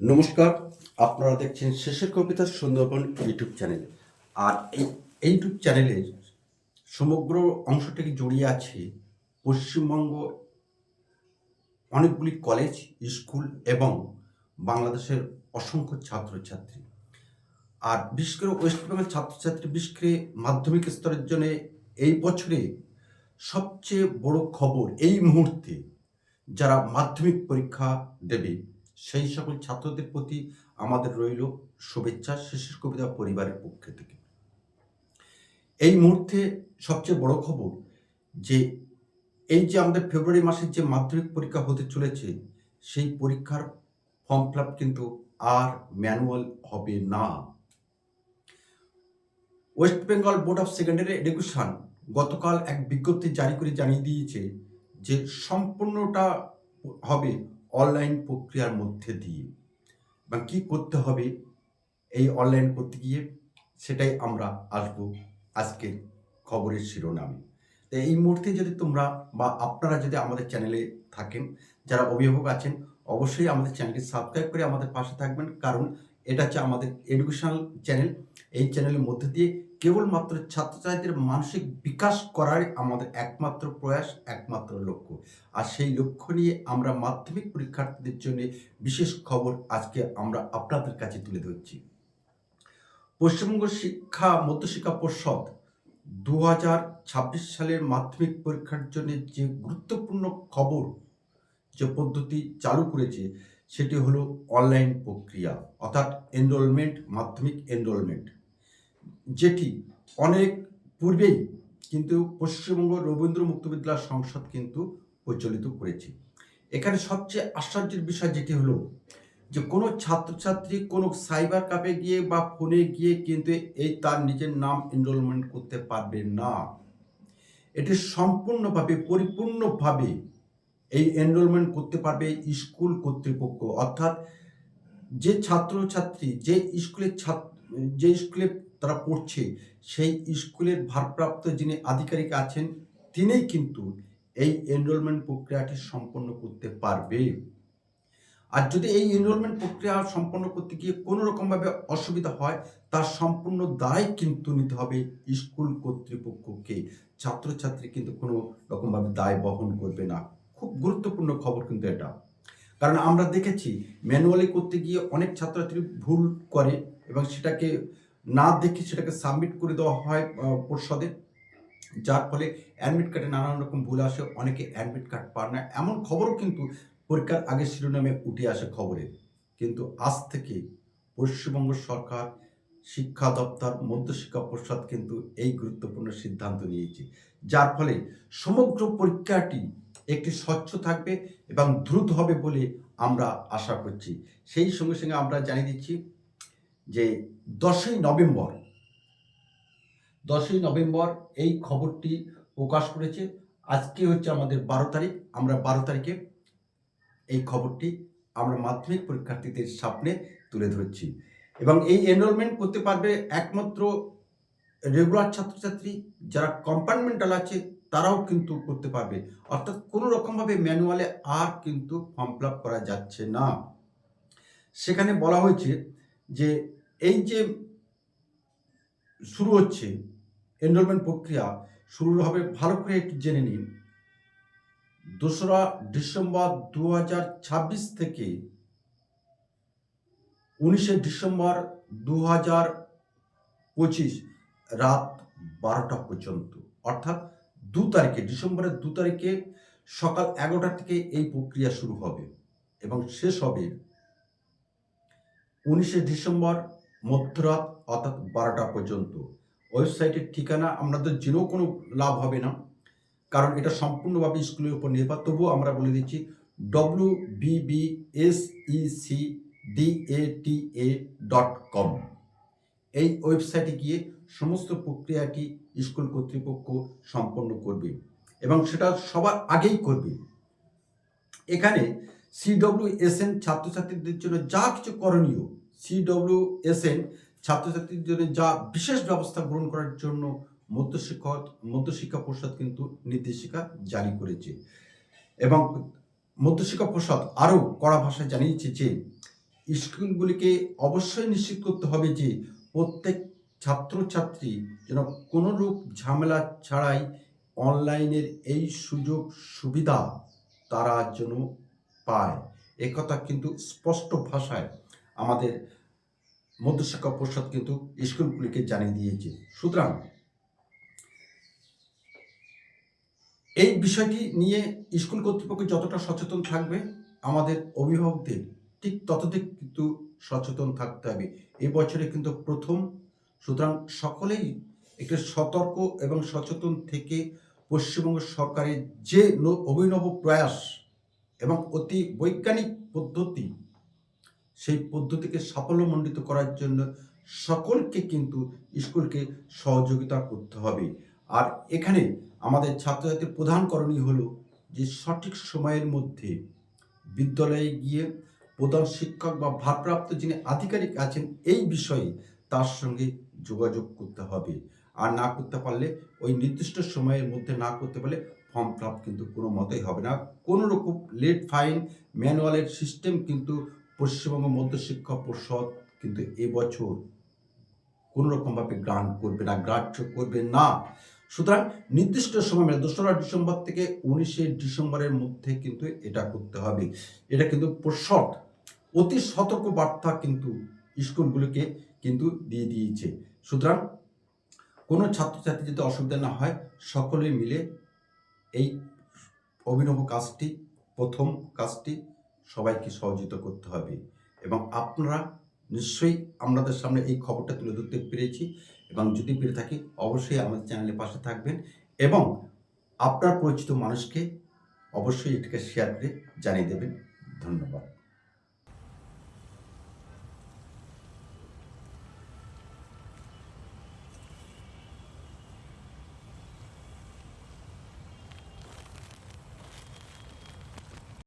নমস্কার, আপনারা দেখছেন শেষের কবিতা সুন্দরবন ইউটিউব চ্যানেল। আর এই ইউটিউব চ্যানেলে সমগ্র অংশটিকে জড়িয়ে আছে পশ্চিমবঙ্গ অনেকগুলি কলেজ, স্কুল এবং বাংলাদেশের অসংখ্য ছাত্রছাত্রী। আর বিশেষ করে ওয়েস্ট বেঙ্গল ছাত্রছাত্রী, বিশেষ করে মাধ্যমিক স্তরের জন্য এই বছরে সবচেয়ে বড় খবর এই মুহূর্তে যারা মাধ্যমিক পরীক্ষা দেবে সেই সকল ছাত্রদের প্রতি আমাদের রইল শুভেচ্ছা শেষের কবিতা পরিবারের পক্ষ থেকে। এই মুহূর্তে সবচেয়ে বড় খবর যে, এই যে আমাদের ফেব্রুয়ারি মাসের যে মাধ্যমিক পরীক্ষা হতে চলেছে, সেই পরীক্ষার ফর্ম ফিল কিন্তু আর ম্যানুয়াল হবে না। West Bengal board of secondary education গতকাল এক বিজ্ঞপ্তি জারি করে জানিয়ে দিয়েছে যে, সম্পূর্ণটা হবে অনলাইন প্রক্রিয়ার মধ্যে দিয়ে। বা কি করতে হবে এই অনলাইন করতে গিয়ে সেটাই আমরা আসব আজকের খবরের শিরোনামে। তো এই মুহূর্তে যদি তোমরা বা আপনারা যদি আমাদের চ্যানেলে থাকেন, যারা অভিভাবক আছেন, অবশ্যই আমাদের চ্যানেলটি সাবস্ক্রাইব করে আমাদের পাশে থাকবেন। কারণ এটা হচ্ছে আমাদের এডুকেশনাল চ্যানেল এই চ্যানেলের মধ্যে দিয়ে কেবলমাত্র ছাত্রছাত্রীদের মানসিক বিকাশ করাই আমাদের একমাত্র প্রয়াস, একমাত্র লক্ষ্য। আর সেই লক্ষ্য নিয়ে আমরা মাধ্যমিক পরীক্ষার্থীদের জন্য বিশেষ খবর আজকে আমরা আপনাদের কাছে তুলে ধরছি। পশ্চিমবঙ্গ শিক্ষা মধ্যশিক্ষা পর্ষদ দু হাজার ছাব্বিশ সালের মাধ্যমিক পরীক্ষার জন্য যে গুরুত্বপূর্ণ খবর, যে পদ্ধতি চালু করেছে, সেটি হলো অনলাইন প্রক্রিয়া, অর্থাৎ এনরোলমেন্ট মাধ্যমিক এনরোলমেন্ট যেটি অনেক পূর্বেই কিন্তু পশ্চিমবঙ্গ রবীন্দ্র মুক্ত বিদ্যালয় সংসদ কিন্তু প্রচলিত করেছে। এখানে সবচেয়ে আশ্চর্যের বিষয় যেটি হলো যে কোনো ছাত্রছাত্রী কোনো সাইবার ক্যাফে গিয়ে বা ফোনে গিয়ে কিন্তু এই তার নিজের নাম এনরোলমেন্ট করতে পারবে না। এটি সম্পূর্ণভাবে, পরিপূর্ণভাবে এই এনরোলমেন্ট করতে পারবে স্কুল কর্তৃপক্ষ। অর্থাৎ যে ছাত্রছাত্রী, যে স্কুলের ছাত্র, যে স্কুলে তারা পড়ছে, সেই স্কুলের ভারপ্রাপ্ত যিনি আধিকারিক আছেন, তিনিই কিন্তু এই এনরোলমেন্ট প্রক্রিয়াটি সম্পন্ন করতে পারবে। আর যদি এই এনরোলমেন্ট প্রক্রিয়া সম্পন্ন করতে গিয়ে কোনো রকমভাবে অসুবিধা হয়, তার সম্পূর্ণ দায় কিন্তু নিতে হবে স্কুল কর্তৃপক্ষকে। ছাত্রছাত্রী কিন্তু কোনো রকমভাবে দায় বহন করবে না। খুব গুরুত্বপূর্ণ খবর কিন্তু এটা। কারণ আমরা দেখেছি ম্যানুয়ালি করতে গিয়ে অনেক ছাত্রছাত্রী ভুল করে এবং সেটাকে না দেখে সেটাকে সাবমিট করে দেওয়া হয় পর্ষদে। যার ফলে অ্যাডমিট কার্ডে নানান রকম ভুল আসে, অনেকে অ্যাডমিট কার্ড পান না। এমন খবরও কিন্তু পরীক্ষার আগে শিরোনামে উঠে আসে খবরে। কিন্তু আজ থেকে পশ্চিমবঙ্গ সরকার, শিক্ষা দপ্তর, মধ্যশিক্ষা পর্ষদ কিন্তু এই গুরুত্বপূর্ণ সিদ্ধান্ত নিয়েছে। যার ফলে সমগ্র পরীক্ষাটি একটি স্বচ্ছ থাকবে এবং দ্রুত হবে বলে আমরা আশা করছি। সেই সঙ্গে সঙ্গে আমরা জানিয়ে দিচ্ছি যে দশই নভেম্বর দশই নভেম্বর এই খবরটি প্রকাশ করেছে। আজকে হচ্ছে আমাদের বারো তারিখ, আমরা বারো তারিখে এই খবরটি আমরা মাধ্যমিক পরীক্ষার্থীদের সামনে তুলে ধরছি। এবং এই এনরোলমেন্ট করতে পারবে একমাত্র রেগুলার ছাত্রছাত্রী যারা কম্পার্টমেন্টাল আছে, তারাও কিন্তু করতে পারবে। অর্থাৎ কোনো রকমভাবে ম্যানুয়ালে আর কিন্তু ফর্ম ফিল করা যাচ্ছে না। সেখানে বলা হয়েছে যে এই যে শুরু হচ্ছে এনরোলমেন্ট প্রক্রিয়া শুরু হবে ভালো করে একটু জেনে নিন। দোসরা ডিসেম্বর দু হাজার ছাব্বিশ থেকে উনিশে ডিসেম্বর দু হাজার পঁচিশ রাত বারোটা পর্যন্ত। অর্থাৎ দু তারিখে, ডিসেম্বরের দু তারিখে সকাল এগারোটা থেকে এই প্রক্রিয়া শুরু হবে এবং শেষ হবে উনিশে ডিসেম্বর মধ্যরাত অর্থাৎ বারোটা পর্যন্ত। ওয়েবসাইটের ঠিকানা আমাদের জেনেও কোনো লাভ হবে না। কারণ এটা সম্পূর্ণভাবে স্কুলের উপর নির্ভর। তবুও আমরা বলে দিচ্ছি W B B S E C A dot com এই ওয়েবসাইটে গিয়ে সমস্ত প্রক্রিয়াটি স্কুল কর্তৃপক্ষ সম্পন্ন করবে এবং সেটা সবার আগেই করবে। এখানে সিডব্লিউ এসএন ছাত্রছাত্রীদের জন্য যা কিছু করণীয় সিডব্লিউ এসএন ছাত্রছাত্রীদের জন্য যা বিশেষ ব্যবস্থা গ্রহণ করার জন্য মধ্যশিক্ষা মধ্যশিক্ষা পর্ষদ কিন্তু নির্দেশিকা জারি করেছে। এবং মধ্যশিক্ষা পর্ষদ আরও কড়া ভাষায় জানিয়েছে যে, স্কুলগুলিকে অবশ্যই নিশ্চিত করতে হবে যে, প্রত্যেক ছাত্রছাত্রী যেন কোনোরূপ ঝামেলা ছাড়াই অনলাইনের এই সুযোগ সুবিধা তারা যেন পায়। একথা কিন্তু স্পষ্ট ভাষায় আমাদের মধ্যশিক্ষা পরিষদ কিন্তু স্কুলগুলিকে জানিয়ে দিয়েছে। সুতরাং এই বিষয়টি নিয়ে স্কুল কর্তৃপক্ষ যতটা সচেতন থাকবে, আমাদের অভিভাবকদের ঠিক ততদিক কিন্তু সচেতন থাকতে হবে। এই বছরে কিন্তু প্রথম। সুতরাং সকলেই একটু সতর্ক এবং সচেতন থেকে পশ্চিমবঙ্গ সরকারের যে অভিনব প্রয়াস এবং অতি বৈজ্ঞানিক পদ্ধতি, সেই পদ্ধতিকে সাফল্যমণ্ডিত করার জন্য সকলকে কিন্তু স্কুলকে সহযোগিতা করতে হবে। আর এখানে আমাদের ছাত্রছাত্রীর প্রধান করণীয় হলো যে সঠিক সময়ের মধ্যে বিদ্যালয়ে গিয়ে প্রধান শিক্ষক বা ভারপ্রাপ্ত যিনি আধিকারিক আছেন এই বিষয়ে তার সঙ্গে যোগাযোগ করতে হবে। আর না করতে পারলে, ওই নির্দিষ্ট সময়ের মধ্যে না করতে পারলে ফর্ম ফিল আপ কিন্তু কোনো মতেই হবে না। কোনো রকম লেট ফাইন ম্যানুয়ালের সিস্টেম কিন্তু পশ্চিমবঙ্গ মধ্যশিক্ষা পর্ষদ কিন্তু এবছর কোনো রকমভাবে গ্রান্ট করবে না, গ্রাহ্য করবে না। সুতরাং নির্দিষ্ট সময় মানে দোসরা ডিসেম্বর থেকে উনিশে ডিসেম্বরের মধ্যে কিন্তু এটা করতে হবে। এটা কিন্তু পর্ষদ অতি সতর্ক বার্তা কিন্তু স্কুলগুলোকে কিন্তু দিয়ে দিয়েছে। সুতরাং কোনো ছাত্রছাত্রী যাতে অসুবিধা না হয়, সকলে মিলে এই অভিনব কাজটি, প্রথম কাজটি সবাইকে সহযোগিতা করতে হবে। এবং আপনারা নিশ্চয়ই আমাদের সামনে এই খবরটা তুলে ধরতে পেরেছি এবং যদি পেরে থাকি, অবশ্যই আমাদের চ্যানেলের পাশে থাকবেন এবং আপনার পরিচিত মানুষকে অবশ্যই এটাকে শেয়ার করে জানিয়ে দেবেন। ধন্যবাদ।